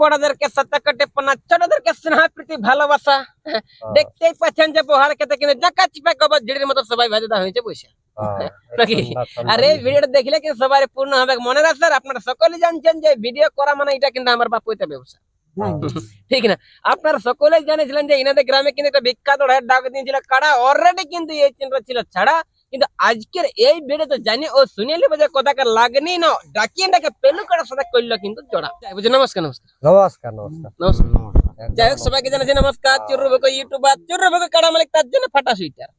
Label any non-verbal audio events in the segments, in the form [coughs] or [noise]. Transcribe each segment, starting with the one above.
বড়দেরকে শতকটে পানা ছোটদেরকে স্নেহা প্রীতি ভালোবাসা। দেখতেই পাচ্ছেন যে বহার খেতে কিন্তু জাকা চিপা কবর ঝিড়ির মতো সবাই ভেজে হয়েছে বসে। [laughs] নাকি? আর এই ভিডিওটা দেখলে কিন্তু সবাই পূর্ণ হবে। মনে রাখ স্যার আপনারা সকলেই জানছেন যে ভিডিও করা মানে এটা কিন্তু আমার বাপ হইতে ব্যবসা। [laughs] ঠিক না? আপনারা সকলেই জানিয়েছিলেন যে ইনাদের গ্রামে কিন্তু একটা বিখ্যাত ডাক দিয়েছিল কাড়া অলরেডি কিন্তু এই চিন্তা ছিল ছাড়া কিন্তু আজকের এই ভিডিওতে জানি ও শুনে নেবে যে কথাকার লাগনি না ডাকিয়ে ডাকে পেলু কাড়ার সাথে করল কিন্তু জোড়া। বুঝি নমস্কার নমস্কার। নমস্কার নমস্কার। নমস্কার। যাই হোক সবাইকে জানাচ্ছি নমস্কার চুরু বেগো ইউটিউবার চুরু কাড়া মালিক তার জন্য ফাটা সুইটার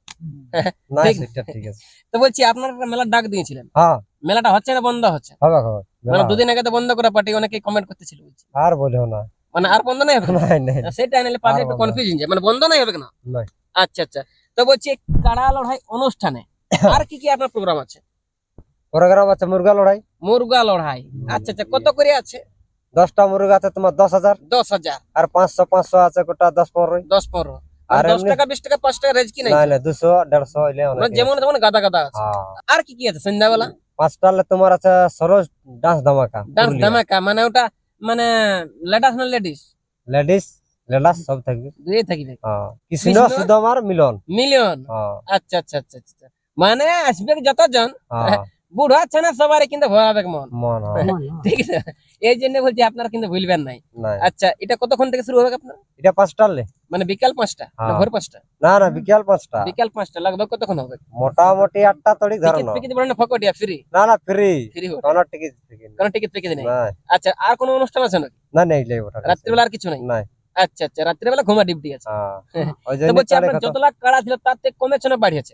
তো বলছি আপনারা মেলার ডাক দিয়েছিলেন। হ্যাঁ। মেলাটা হচ্ছে না বন্ধ হচ্ছে? মানে দুদিন আগে তো বন্ধ করা পার্টি অনেকে কমেন্ট করতেছিল বলছি। আর বলিও না। মানে আর বন্ধ নাই হবে সেটা পাবলিক। যায়। মানে বন্ধ নাই হবে না? আচ্ছা আচ্ছা। তো বলছি কাড়া লড়াই অনুষ্ঠানে [coughs] আর কি কি আপনার প্রোগ্রাম আছে? প্রোগ্রাম আছে মুরগা লড়াই। মুরগা লড়াই। আচ্ছা আচ্ছা কত করে আছে? দশটা মুরগা আছে তোমার দশ হাজার। দশ হাজার। আর পাঁচশো পাঁচশো আছে গোটা দশ পনেরো দশ পনেরো। আর দশ টাকা বিশ টাকা পাঁচ টাকা রেজ কি নাই? না দুশো দেড়শো মানে যেমন গাদা গাদা আছে। হ্যাঁ। আর কি কি আছে সন্ধ্যাবেলা? পাঁচটা তোমার আছে সরোজ ডান্স ধামাকা ডান্স ধামাকা মানে ওটা মানে লেডাস না লেডিস? লেডিস লেডাস সব থাকবে। হ্যাঁ। কৃষ্ণ মিলন। মিলিয়ন হ্যাঁ। আচ্ছা আচ্ছা আচ্ছা আচ্ছা। মানে আসবে যতজন হ্যাঁ। বুড়া আছে না সবারই কিন্তু ভয়াবে মন। ঠিক আছে? এই জন্য বলছি আপনারা কিন্তু ভুলবেন নাই। আচ্ছা এটা কতক্ষণ থেকে শুরু হবে আপনার? এটা পাঁচটা হলে। মানে বিকাল পাঁচটা না হ্যাঁ। ভোর পাঁচটা? না না বিকেল পাঁচটা। বিকাল পাঁচটা লাগবে কতক্ষণ হবে? মোটামুটি আটটা তড়ি ধরো টিকিট না টিকিট বলেন ফকটিয়া ফ্রি না না ফ্রি ফ্রি হবে কোনো টিকিট টিকিট কারণ টিকিট টিকিট নেই? আচ্ছা আর কোনো অনুষ্ঠান আছে নাকি? না নেই লে ওটা রাত্রিবেলা আর কিছু নাই? নাই। আচ্ছা আচ্ছা রাত্রিবেলা ঘুমা ডিউটি আছে। হ্যাঁ। [laughs] ওই জন্য বলছি আপনার যত লাখ কাড়া ছিল তার থেকে কমেছে না বাড়িয়েছে।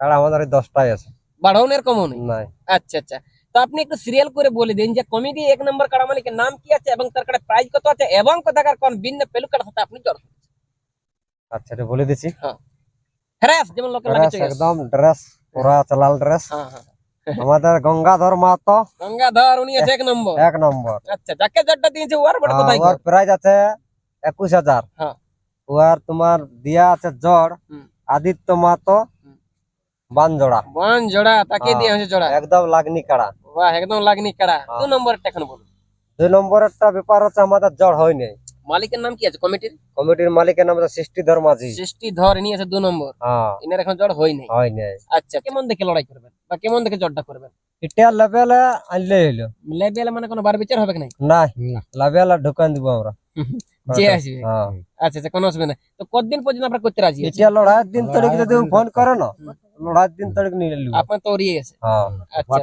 কারণ আমাদের ওই দশটাই আছে। বাড়াউনের কমও নেই। নাই আচ্ছা আচ্ছা। তো আপনি একটু সিরিয়াল করে বলে দিন যে কমিটি এক নম্বর কাড়া মালিকের নাম কি আছে এবং তার কাড়া প্রাইস কত আছে এবং কোথাকার কোন ভিন্ন পেলু কাড়ার সাথে আপনি জড় আচ্ছা এটা বলে দিছি ফ্রেশ যেমন লাগে একদম ড্রেস পুরা চালাল ড্রেস হ্যাঁ হ্যাঁ। আমাদের গঙ্গাধর মাহাতো। গঙ্গাধর উনি আছে এক নম্বর এক নম্বর আচ্ছা যাকে জটটা দিয়েছে ওর বড় হ্যাঁ, কোথায় ওর প্রাইস আছে একুশ হাজার। হ্যাঁ। ওর তোমার দিয়া আছে জড়। আদিত্য মাহাতো বন জোড়া। তাকে হ্যাঁ। দিয়ে হয়েছে জোড়া। একদম লাগনি কাড়া। বাহ একদম লাগনি কাড়া। হ্যাঁ। দু নম্বরটা এখন বলুন। দুই নম্বরেরটা ব্যাপার হচ্ছে আমাদের জড় হয়নি। মালিকের নাম কি আছে? কমিটির? কমিটির মালিকের নাম হচ্ছে সৃষ্টিধর মাঝি। সৃষ্টি ধর নিয়ে আছে দু নম্বর। হ্যাঁ। ইনার এখন জড় হয় নাই হয়নি। আচ্ছা কেমন দেখে লড়াই করবেন? বা কেমন দেখে জড়টা করবেন? এটা লেভেলে আনলে হইল লেভেল মানে কোনো বার বিচার হবে কি নাই? নাই। লেভেলে ঢুকান দিব আমরা। [laughs] যে আসবে। হ্যাঁ। আচ্ছা আচ্ছা কোনো অসুবিধা নাই। তো কতদিন পর্যন্ত আপনারা করতে রাজি এটা লড়াইয়ের দিন তারিখ যদি ফোন করে না? লড়াইয়ের দিন তারিখ নিয়ে নিব আপনার তো ওরিয়ে গেছে হ্যাঁ। আচ্ছা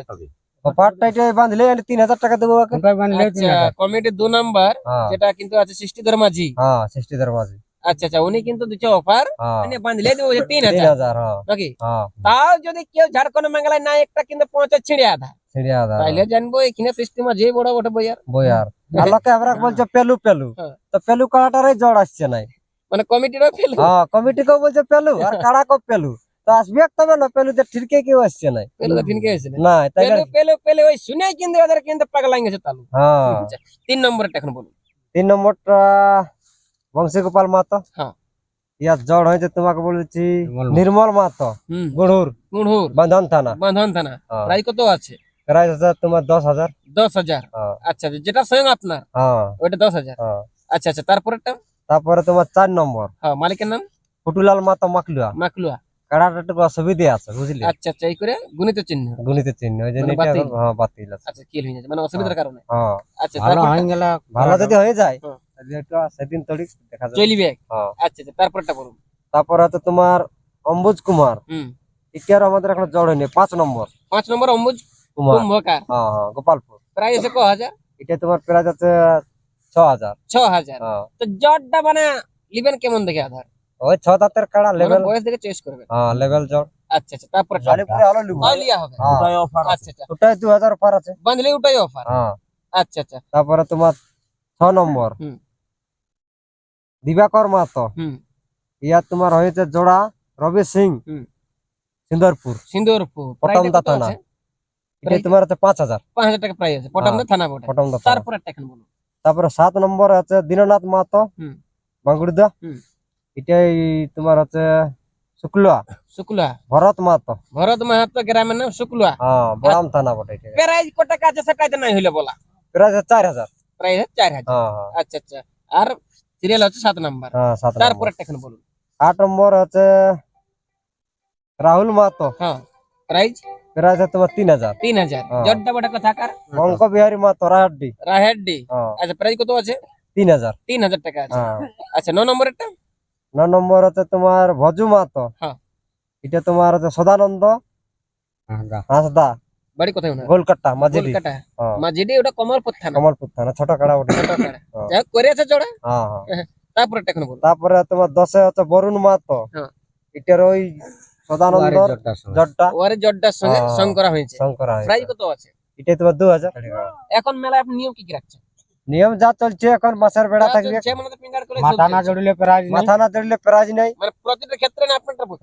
পার্ট বাঁধলে আমি তিন হাজার টাকা দেবো ওকে? আচ্ছা কমিটির দু নাম্বার হ্যাঁ। যেটা কিন্তু আছে সৃষ্টিধর মাঝি। হ্যাঁ সৃষ্টিধর মাঝি। আচ্ছা আচ্ছা উনি কিন্তু দিচ্ছে অফার হ্যাঁ। মানে বাঁধলে দেবো যে তিন তিন হাজার হাজার হ্যাঁ। নাকি? হ্যাঁ। তাও যদি কেউ ঝাড়খণ্ড মেঘালয় না একটা কিন্তু পৌঁছে ছিঁড়ে আধা। ছিড়িয়া হাজার তাইলে জানব এখানে সৃষ্টি মাঝি বড় বড় বইয়ার। বইয়ার। আর লোকে আমরা বলছে পেলু পেলু। তো পেলু কাড়াটারই জড় আসছে নাই। মানে কমিটিরও ফেল হ্যাঁ কমিটি কেউ বলছে পেলু আর কাড়া কেউ পেলু। তো আসবে তবে না পেলুতে ঠিরকে কেউ আসছে না তাই পেলে পেলে পেলে ওই শুনে কিন্তু ওদের কিন্তু পাগলা গেছে তালু। হ্যাঁ। তিন নম্বরটা এখন বলুন। তিন নম্বরটা বংশী গোপাল মাতো। হ্যাঁ। ইয়ার জড় হয়েছে তোমাকে বলেছি নির্মল মাতো। গুড়ুর। কুড়হুর বন্ধন থানা। বন্ধন থানা। হ্যাঁ। প্রায় কত আছে? প্রাইস আছে তোমার দশ হাজার। দশ হাজার। হ্যাঁ। আচ্ছা যেটা স্বয়ং আপনার ওইটা দশ হাজার। আচ্ছা আচ্ছা তারপরেরটা? তারপরে তোমার চার নম্বর। হ্যাঁ মালিকের নাম? ফুটুলাল মাতো মাকলুয়া। মাকলুয়া। কাড়াটা একটু অসুবিধে আছে বুঝলি? আচ্ছা আচ্ছা এই করে গুণিত চিহ্ন। গুণিতে চিহ্ন ওই জন্য মানে এটা হ্যাঁ বাতিল আছে। আচ্ছা কি হয়ে যাচ্ছে মানে অসুবিধার কারণে। হ্যাঁ। আচ্ছা তারপরটা ভালো যদি হয়ে যায় হ্যাঁ। তাহলে এটা সেদিন তড়ি দেখা যাবে। চলিবে। হ্যাঁ। আচ্ছা আচ্ছা তারপরটা বলুন। তারপরে তো তোমার অম্বুজ কুমার। হুম। এটার আমাদের এখন জড় হয়নি পাঁচ নম্বর। পাঁচ নম্বর অম্বুজ কুমার। কুম্ভকার। হ্যাঁ হ্যাঁ গোপালপুর। প্রায় এসে ক হাজার? এটা তোমার প্রাইস আছে ছ হাজার। ছ হাজার। হ্যাঁ। তো জটটা মানে লিবেন কেমন দেখে আধার? ওই ছ দাঁতের কাড়া লেভেল বয়স দেখে চয়েস করবেন। হ্যাঁ লেভেল জড় আচ্ছা আচ্ছা তারপরে পুরো আলো হবে। হ্যাঁ। আচ্ছা আচ্ছা। ওটাই দু হাজার আছে। বাঁধলে ওটাই অফার হ্যাঁ। আচ্ছা আচ্ছা। তারপরে তোমার ছ নম্বর। হুম। দিবাকর মাতো হুম। ইয়ার তোমার হয়েছে জোড়া রবি সিং। হুম। সুন্দরপুর। সিন্দুর পটমদা থানা। এটা তোমার আছে পাঁচ হাজার। পাঁচ হাজার টাকা প্রাইস আছে। পটামদা থানা বোর্ডে পটমদা তারপরে একটা এখন বলুন তারপরে সাত নম্বর আছে দীননাথ মাহাতো। হুম। বাঙ্গুড়িদা। হুম। এটাই তোমার হচ্ছে শুক্লা শুক্লা ভরত মাহাতো। ভরত মাহাতো গ্রামের নাম শুক্লা হ্যাঁ বড়াম থানা বটে। প্রাইজ কত টাকা আছে সেটা তো নাই হইলে বলা। হাজার। প্রাইস চার হাজার। হ্যাঁ হ্যাঁ। আচ্ছা আচ্ছা। আর সিরিয়াল হচ্ছে সাত নাম্বার। হ্যাঁ সাত তারপর নম্বর। একটা বলুন। আট নম্বর হচ্ছে রাহুল মাহাতো। হ্যাঁ প্রাইস প্রাইস আছে তোমার তিন হাজার। তিন হাজার। হ্যাঁ। জড্ডা বটা কথা কার অঙ্ক বিহারী মাহাতো রাহাড্ডি। রাহেড্ডি। আচ্ছা প্রাইস কত আছে? তিন হাজার। তিন হাজার টাকা আছে। আচ্ছা ন নম্বরেরটা ন নম্বর হচ্ছে তোমার ভজু মাহাতো হ্যাঁ। এটা তোমার হচ্ছে সদানন্দ হাসদা। বাড়ি কোথায় ওনার? কলকাতা হ্যাঁ। মাঝিডি ওটা কমলপুর থানা কমলপুর থানা ছোট কাড়া ওটা ছোট পাড়া। হ্যাঁ। করে আছে চড়া হ্যাঁ হ্যাঁ। তারপর তারপরে তোমার দশে হচ্ছে বরুণ মাহাতো হ্যাঁ। এটার ওই সদানন্দ জটটা ওয়ারে জড্ডার সঙ্গে হ্যাঁ। সং করা হয়েছে। শঙ্কর প্রাইস কত আছে? এটা তোমার দু হাজার এখন মেলায় আপনি নিয়ম কি কি রাখছেন? নিয়ম যা চলছে এখন মাছের বেড়া থাকবে। মানে করে মাথা না জড়িলে প্রাইজ মাথা না জড়লে প্রাইজ নাই। মানে প্রতিটা ক্ষেত্রে।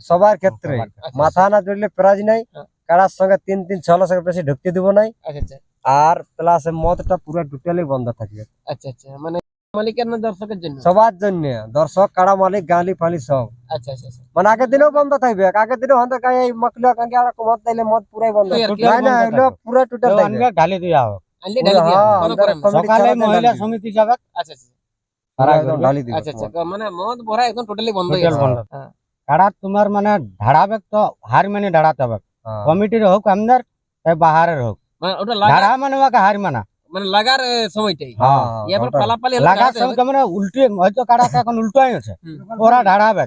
সবার ক্ষেত্রে। আচ্ছা, মাথা না জড়লে প্রাইজ নাই। কারার সঙ্গে তিন তিন ছ লক্ষের বেশি ঢুকতে দিব নাই। আচ্ছা আচ্ছা। আর প্লাস মদটা পুরো টোটালি বন্ধ থাকবে। আচ্ছা আচ্ছা। মানে মালিকের না দর্শকের জন্য? সবার জন্য। দর্শক কাড়া মালিক গালি ফালি সব। আচ্ছা আচ্ছা আচ্ছা। মানে আগের দিনেও বন্ধ থাকবে। আগের দিনেও হন্তে কাই এই মকলিয়া কাঙ্গে আর মদ দিলে মদ পুরাই বন্ধ না। পুরো টোটাল ঢালি দেওয়া হোক। আনলে ঢালি দিয়া আমরা করেন সকালে মহিলা। সমিতি যাবে। আচ্ছা আচ্ছা পুরা দিবে আচ্ছা আচ্ছা মানে মদ ভরা একদম টোটালি বন্ধ হয়ে গেছে। বন্ধ। তোমার মানে ঢাড়াবে তো হার মানে ঢাড়াতে হবে। কমিটির হোক আন্দার চাই বাহারের হোক। মানে ওটা ঢাড়া মানে ওকে হার মানা। মানে লাগার সময়টাই। এবার পালাপালি লাগার লাগাতে মানে উল্টে হয়তো কাড়াটা এখন উল্টোই আছে। ওরা ঢাড়াবে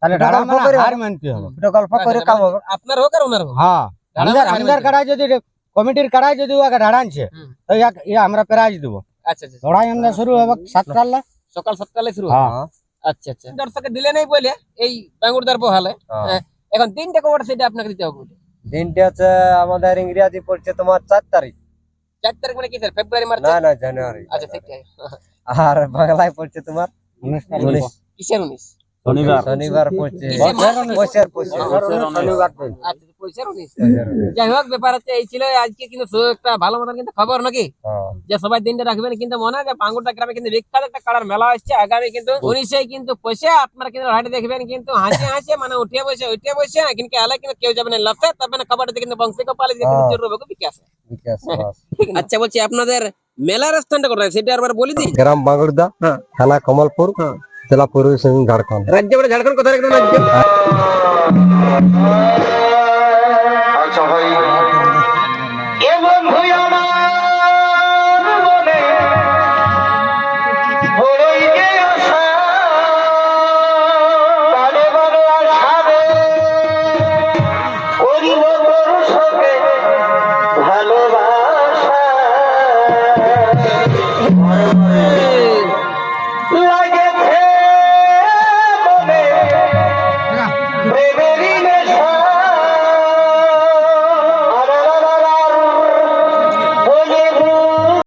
তাহলে ঢাড়া মানে হার মানতে হবে। গল্প করে আচ্ছা, কাম মানে হবে। আপনার হোক আর ওনার হোক। হ্যাঁ ঢাড়া আমাদের মানে হার আমাদের মানতে কাড়ায় যদি কমিটির কাড়ায় যদি ওকে ঢাড়া আনছে তো ইয়া আমরা প্রাইজ দেবো। আচ্ছা আচ্ছা লড়াই আমাদের শুরু হবে সাতটার সকাল সাতটালে শুরু। হ্যাঁ হ্যাঁ। আচ্ছা আচ্ছা। দর্শকে দিলে নেই বলে এই বাঙ্গুরদার বহালে হ্যাঁ। এখন তিনটা কবর সেটা আপনাকে দিতে হবে দিনটা হচ্ছে আমাদের ইংরেজি পড়ছে তোমার চার তারিখ। চার তারিখ মানে কি স্যার ফেব্রুয়ারি মার্চ? না না জানুয়ারি। আচ্ছা সেটাই আর বাংলায় পড়ছে তোমার উনিশ। কিসের উনিশ? শনিবার। শনিবার আচ্ছা যাই হোক ব্যাপার হচ্ছে এই ছিল। আজকে কিন্তু একটা ভালো মতন কিন্তু খবর নাকি? হ্যাঁ। যে সবাই দিনটা রাখবেন কিন্তু মনে হয় গ্রামে কিন্তু বিখ্যাত একটা কালার মেলা আসছে। আগামী কিন্তু উনিশে কিন্তু পয়সা আপনারা কিন্তু হাটে দেখবেন কিন্তু হাসি হাসি মানে উঠে বসে উঠে বসে কিন্তু আলে কিন্তু কেউ যাবে না লাফে তবে না খাবারটা কিন্তু বংশী কপালে হ্যাঁ। বিকাশ বিকাশ আচ্ছা বলছি আপনাদের মেলার স্থানটা কোথায়? সেটা আরবার বলে দিই। গ্রাম বাঙ্গুরদা থানা কমলপুর। জেলা পূর্বী সিংভূম ঝাড়খণ্ড। রাজ্য মানে ঝাড়খণ্ড কোথায় রাখবেন রাজ্য আচ্ছা ভাই